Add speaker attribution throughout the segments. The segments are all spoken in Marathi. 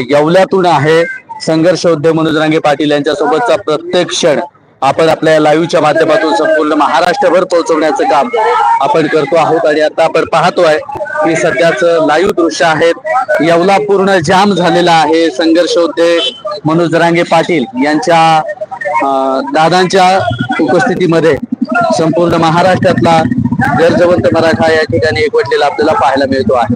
Speaker 1: येवल्यातून आहे संघर्ष उद्योग मनोज रांगे पाटील यांच्यासोबतचा प्रत्येक क्षण आपण आपल्या लाईव्हच्या माध्यमातून संपूर्ण महाराष्ट्रभर पोहोचवण्याचं काम आपण करतो आहोत आणि आता आपण पाहतोय की सध्याच लाईव्ह दृश्य आहेत येवला पूर्ण जाम झालेला आहे संघर्ष उद्योग मनोज रांगे पाटील यांच्या दादांच्या उपस्थितीमध्ये संपूर्ण महाराष्ट्रातला गरजवंत मराठा या ठिकाणी एकवटलेला आपल्याला पाहायला मिळतो आहे.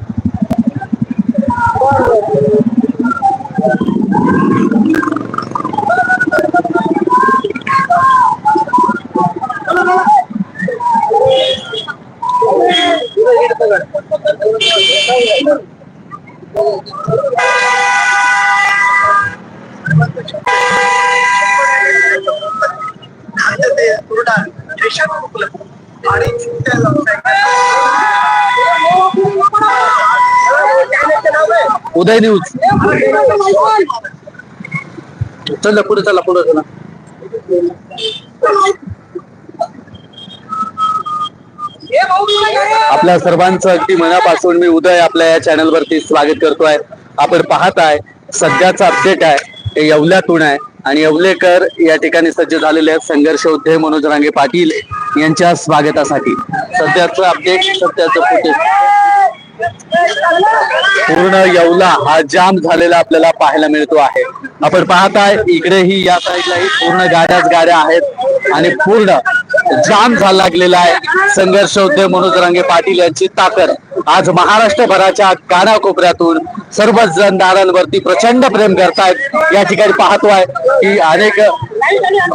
Speaker 1: পুরোটা उदय न्यूज. चला पुढे चला पुढे चला. आपल्या सर्वांचं अगदी मनापासून मी उदय आपल्या या चॅनल वरती स्वागत करतोय. आपण पाहत आहे सध्याचा अपडेट आहे ते येवल्यातून आहे. आणि येवलेकर या ठिकाणी सज्ज झालेले आहेत संघर्ष उद्धे मनोज रांगे पाटील यांच्या स्वागतासाठी. सध्याचं अपडेट सध्याचं फुटेज पूर्ण येवला हा जाम झालेला आपल्याला पाहायला मिळतो आहे. आपण पाहताय इकडेही या साईडलाही पूर्ण गाड्याच गाड्या आहेत आणि पूर्ण जाम झाला लागलेला आहे. संघर्ष उद्योग मनोज रंगे पाटील यांची ताकद. आज महाराष्ट्रभराच्या कानाकोपऱ्यातून सर्वच जण दारांवरती प्रचंड प्रेम करतायत. या ठिकाणी पाहतोय की अनेक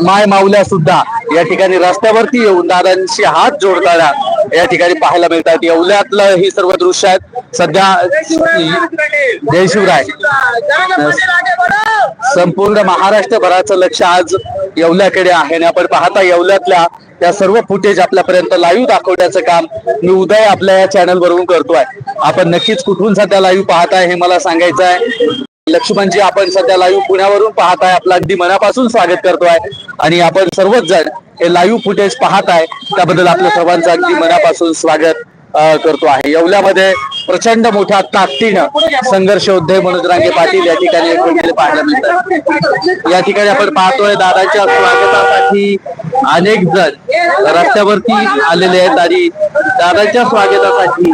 Speaker 1: माय माऊल्या सुद्धा या ठिकाणी रस्त्यावरती येऊन दादांशी हात जोडताना या ठिकाणी पाहायला मिळतात. येवल्यातलं ही सर्व दृश्य आहेत. सध्या जय शिवराय संपूर्ण महाराष्ट्रभराचं लक्ष आज येवल्याकडे आहे. आणि आपण पाहता येवल्यातल्या त्या सर्व फुटेज आपल्यापर्यंत लाईव्ह दाखवण्याचं काम मी उदय आपल्या या चॅनल वरून करतोय. आपण नक्कीच कुठून सध्या लाईव्ह पाहताय हे मला सांगायचं आहे. लक्ष्मणजी आपण सध्या लाईव्ह पुण्यावरून पाहताय. आपलं अगदी मनापासून स्वागत करतोय. आणि आपण सर्वच जण हे लाईव्ह फुटेज पाहताय. त्याबद्दल आपल्या सर्वांचं अगदी मनापासून स्वागत करतो आहे. येवल्यामध्ये प्रचंड मोठ्या ताकदीनं संघर्ष उद्धव मनोज रांगे पाटील या ठिकाणी पाहायला मिळतात. या ठिकाणी आपण पाहतोय दादाच्या स्वागतासाठी अनेक जण रस्त्यावरती आलेले आहेत आणि दादाच्या स्वागतासाठी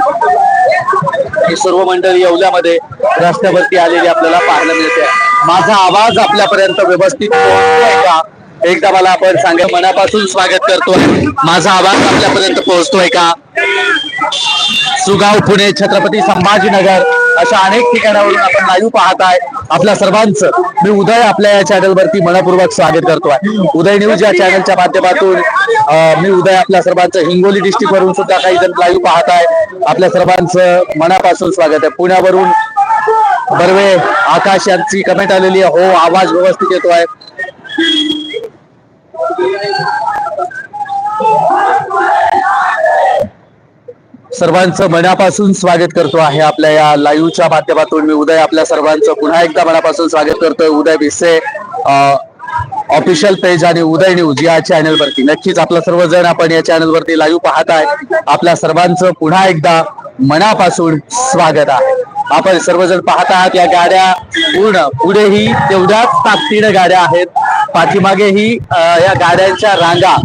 Speaker 1: ही सर्व मंडळी येवल्यामध्ये रस्त्यावरती आलेली आपल्याला पाहायला मिळते. माझा आवाज आपल्यापर्यंत व्यवस्थित पोहोचतोय का? एकदा मला आपण सांगा मनापासून स्वागत करतोय. माझा आवाज आपल्यापर्यंत पोहोचतोय का? सुगाव पुणे छत्रपती संभाजीनगर अशा अनेक ठिकाणावरून आपण लाईव्ह आहे आपल्या सर्वांचं मी उदय आपल्या या चॅनलवरती मनपूर्वक स्वागत करतोय. उदय न्यूज या चॅनलच्या माध्यमातून मी उदय आपल्या सर्वांचं हिंगोली डिस्ट्रिक्ट वरून सुद्धा काही जण लाईव्ह आहे आपल्या सर्वांचं मनापासून स्वागत आहे. पुण्यावरून बर्वे आकाश यांची कमेंट आलेली आहे. हो आवाज व्यवस्थित येतोय. सर्वांचं मनापासून स्वागत करतो आहे आपल्या या लाईव्हच्या माध्यमातून. मी उदय आपल्या सर्वांचं पुन्हा एकदा मनापासून स्वागत करतोय. उदय भिसे ऑफिशियल पेज आणि उदय न्यूज या चॅनल वरती. नक्कीच आपलं सर्वजण आपण या चॅनल वरती लाईव्ह आहे आपल्या सर्वांचं पुन्हा एकदा मनापासून स्वागत आहे. आपण सर्वजण पाहत आहात या गाड्या पूर्ण. पुढेही तेवढ्याच ताकदीनं गाड्या आहेत. पाठीमागेही या गाड्यांच्या रांगा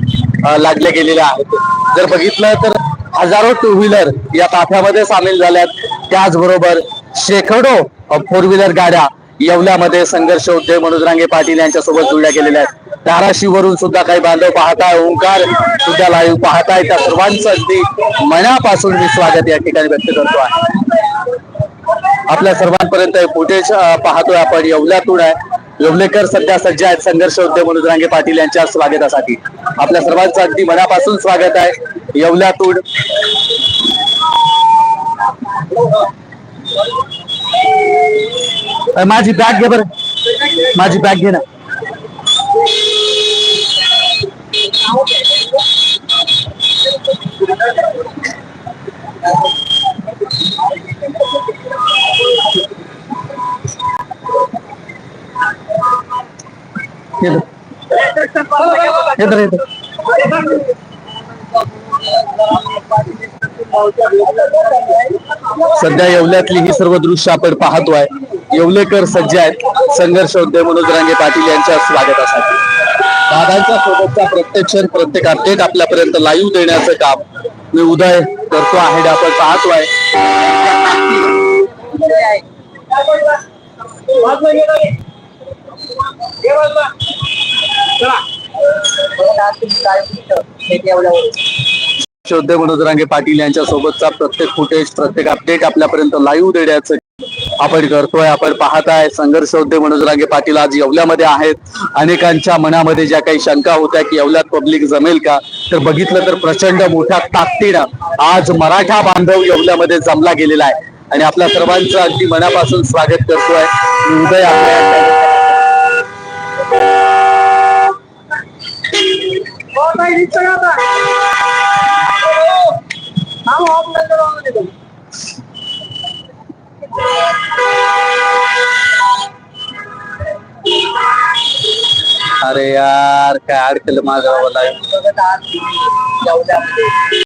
Speaker 1: लागल्या गेलेल्या आहेत. जर बघितलं तर हजारो टू व्हीलर या ताफ्यामध्ये सामील झाल्यात. त्याचबरोबर शेकडो फोर व्हीलर गाड्या येवल्यामध्ये संघर्ष उद्योग मनोज रांगे पाटील यांच्यासोबत जुळल्या गेलेल्या आहेत. धाराशिववरून सुद्धा काही बांधव पाहताय ओंकार सुद्धा लाईव्ह पाहताय. त्या सर्वांचं अगदी मनापासून मी स्वागत या ठिकाणी व्यक्त करतो आहे. आपल्या सर्वांपर्यंत फुटेज पाहतोय आपण. येवल्यातून आहे. येवलेकर सध्या सज्ज आहेत. संघर्ष उद्योग मनोज रांगे पाटील यांच्या स्वागतासाठी. आपल्या सर्वांचं अगदी मनापासून स्वागत आहे. येवल्यातून अ, माझी बॅग घे बरं. माझी बॅग घे ना. येतो येतो सध्या येवल्यातली ही सर्व दृश्य आपण पाहतोय. येवलेकर सज्ज आहेत. संघर्ष उद्योग मनोज रांगे पाटील यांच्या स्वागतासाठी. दादांच्या सोबतचा प्रत्येक क्षण प्रत्येक अपडेट आपल्यापर्यंत लाईव्ह देण्याचं काम मी उदय करतो आहे. आपण पाहतोय. काय मनोज मनोजरांगे पाटील यांच्या सोबतचा प्रत्येक फुटेज प्रत्येक अपडेट आपल्यापर्यंत लाईव्ह देण्याचं आपण करतोय आपण पाहताय. संघर्ष उद्योग मनोजरांगे पाटील आज येवल्यामध्ये आहेत. अनेकांच्या मनामध्ये ज्या काही शंका होत्या की येवल्यात पब्लिक जमेल का तर बघितलं तर प्रचंड मोठ्या ताकदीनं आज मराठा बांधव येवल्यामध्ये जमला गेलेला आहे. आणि आपल्या सर्वांचं अगदी मनापासून स्वागत करतोय. उदय आपल्या अरे यार काय अडकलं माझं